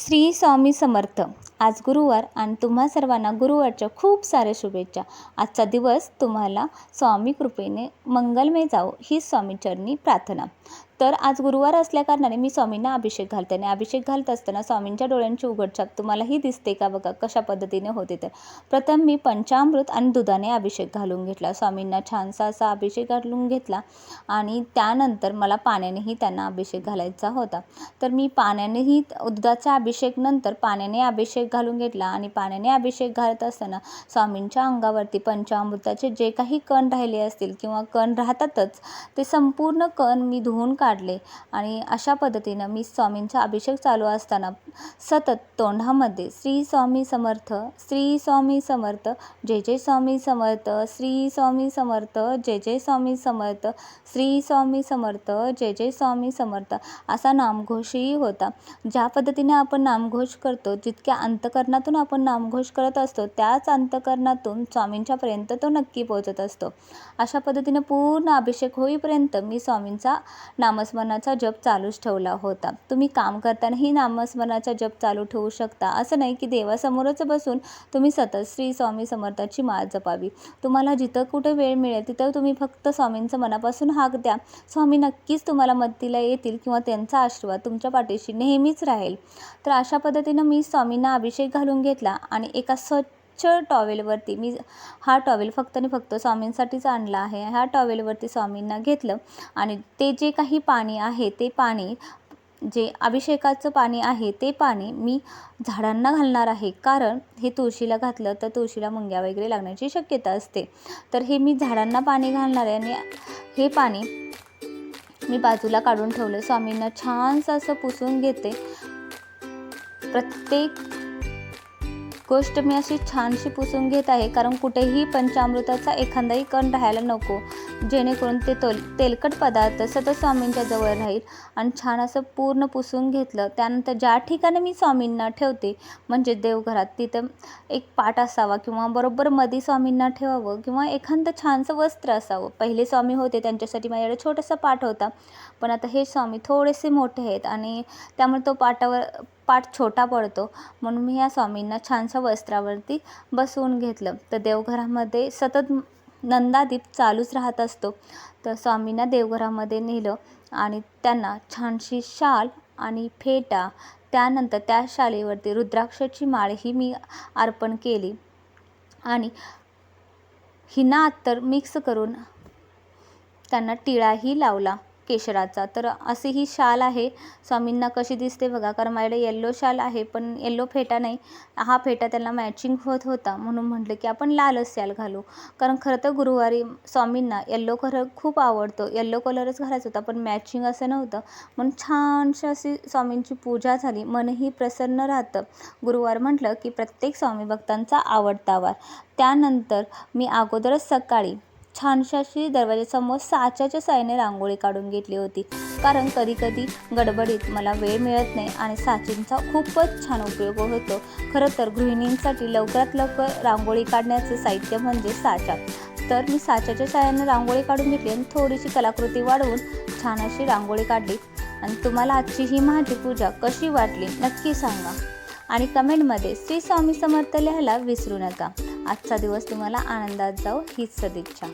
श्री स्वामी समर्थ. आज गुरुवार आणि तुम्हा सर्वांना गुरुवारच्या खूप साऱ्या शुभेच्छा. आजचा दिवस तुम्हाला स्वामी कृपेने मंगलमय जावो ही स्वामीचरणी प्रार्थना. तर आज गुरुवार असल्याकारणाने मी स्वामींना अभिषेक घालते आणि अभिषेक घालत असताना स्वामींच्या डोळ्यांची उघडछाप तुम्हालाही दिसते का बघा? कशा पद्धतीने होते तर प्रथम मी पंचामृत आणि दुधाने अभिषेक घालून घेतला. स्वामींना छानसा असा अभिषेक घालून घेतला आणि त्यानंतर मला पाण्यानेही त्यांना अभिषेक घालायचा होता. तर मी पाण्यानेही दुधाचा अभिषेक नंतर पाण्याने अभिषेक घालून घेतला आणि पाण्याने अभिषेक घालत असताना स्वामींच्या अंगावरती पंचामृताचे जे काही कण राहिले असतील किंवा कण राहतातच ते संपूर्ण कण मी धुवून काढले. आणि अशा पद्धतीनं मी स्वामींचा अभिषेक चालू असताना सतत तोंडामध्ये श्री स्वामी समर्थ श्री स्वामी समर्थ जय जय स्वामी समर्थ श्री स्वामी समर्थ जय जय स्वामी समर्थ श्री स्वामी समर्थ जय जय स्वामी समर्थ असा नामघोषही होता. ज्या पद्धतीने आपण नामघोष करतो जितक्या अंतकरणातून आपण नामघोष करत असतो त्याच अंतकरणातून स्वामींच्यापर्यंत तो नक्की पोहोचत असतो. अशा पद्धतीनं पूर्ण अभिषेक होईपर्यंत मी स्वामींचा नामस्मरणाचा जप चालूच ठेवला होता. तुम्ही काम करतानाही नामस्मरणाचा जप चालू ठेवू शकता. असं नाही की देवासमोरच बसून तुम्ही सतत श्री स्वामी समर्थाची माळ जपावी. तुम्हाला जिथं कुठे वेळ मिळेल तिथं तुम्ही फक्त स्वामींचं मनापासून हाक द्या. स्वामी नक्कीच तुम्हाला मदतीला येतील किंवा त्यांचा आशीर्वाद तुमच्या पाठीशी नेहमीच राहील. तर अशा पद्धतीनं मी स्वामींना अभिषेक अभिषेक घालून घेतला आणि एका स्वच्छ टॉवेलवरती मी हा टॉवेल फक्त आणि फक्त स्वामींसाठीच आणला आहे. ह्या टॉवेलवरती स्वामींना घेतलं आणि ते जे काही पाणी आहे ते पाणी जे अभिषेकाचं पाणी आहे ते पाणी मी झाडांना घालणार आहे. कारण हे तुळशीला घातलं तर तुळशीला मुंग्या वगैरे लागण्याची शक्यता असते. तर हे मी झाडांना पाणी घालणार आहे आणि हे पाणी मी बाजूला काढून ठेवलं. स्वामींना छानसं असं पुसून घेते. प्रत्येक गोष्ट मी अशी छानशी पुसून घेत आहे कारण कुठेही पंचामृताचा एखादाही कण राहायला नको. जेणेकरून ते तोल तेलकट पदार्थ सतत स्वामींच्या जवळ राहील आणि छान असं पूर्ण पुसून घेतलं. त्यानंतर ज्या ठिकाणी मी स्वामींना ठेवते म्हणजे देवघरात तिथं एक पाट असावा किंवा बरोबर मध्ये स्वामींना ठेवावं किंवा एखादं छानसं वस्त्र असावं. पहिले स्वामी होते त्यांच्यासाठी माझ्याकडे छोटासा पाठ होता. पण आता हे स्वामी थोडेसे मोठे आहेत आणि त्यामुळे तो पाटावर पाठ छोटा पडतो. म्हणून मी या स्वामींना छानशा वस्त्रावरती बसवून घेतलं. तर देवघरामध्ये सतत नंदादीप चालूच राहत असतो. तर स्वामींना देवघरामध्ये नेलं आणि त्यांना छानशी शाल आणि फेटा त्यानंतर त्या शालीवरती रुद्राक्षाची माळही मी अर्पण केली. आणि हिना अत्तर मिक्स करून त्यांना टिळाही लावला. केशराचा. तर अशी ही शाल आहे. स्वामींना कशी दिसते बघा. कारण माझ्याकडे येल्लो शाल आहे पण येल्लो फेटा नाही. हा फेटा त्यांना मॅचिंग होत होता. म्हणून म्हटलं की आपण लालच शाल घालू. कारण खरं तर गुरुवारी स्वामींना येल्लो कलर खूप आवडतो. येल्लो कलरच घालायचा होता पण मॅचिंग असं नव्हतं. म्हणून छानशी अशी स्वामींची पूजा झाली. मनही प्रसन्न राहतं. गुरुवार म्हटलं की प्रत्येक स्वामी भक्तांचा आवडता वार. त्यानंतर मी अगोदरच सकाळी छानशाशी अशी दरवाजासमोर साच्याच्या साईने रांगोळी काढून घेतली होती. कारण कधीकधी गडबडीत मला वेळ मिळत नाही आणि साचींचा खूपच छान उपयोग होतो. खरं तर गृहिणींसाठी लवकरात लवकर रांगोळी काढण्याचं साहित्य म्हणजे साचा. तर मी साच्याच्या साह्याने रांगोळी काढून घेतली आणि थोडीशी कलाकृती वाढवून छान अशी रांगोळी काढली. आणि तुम्हाला आजची ही माझी पूजा कशी वाटली नक्की सांगा. आणि कमेंटमध्ये श्री स्वामी समर्थ लिहायला विसरू नका. आजचा दिवस तुम्हाला आनंदात जाऊ हीच सदिच्छा.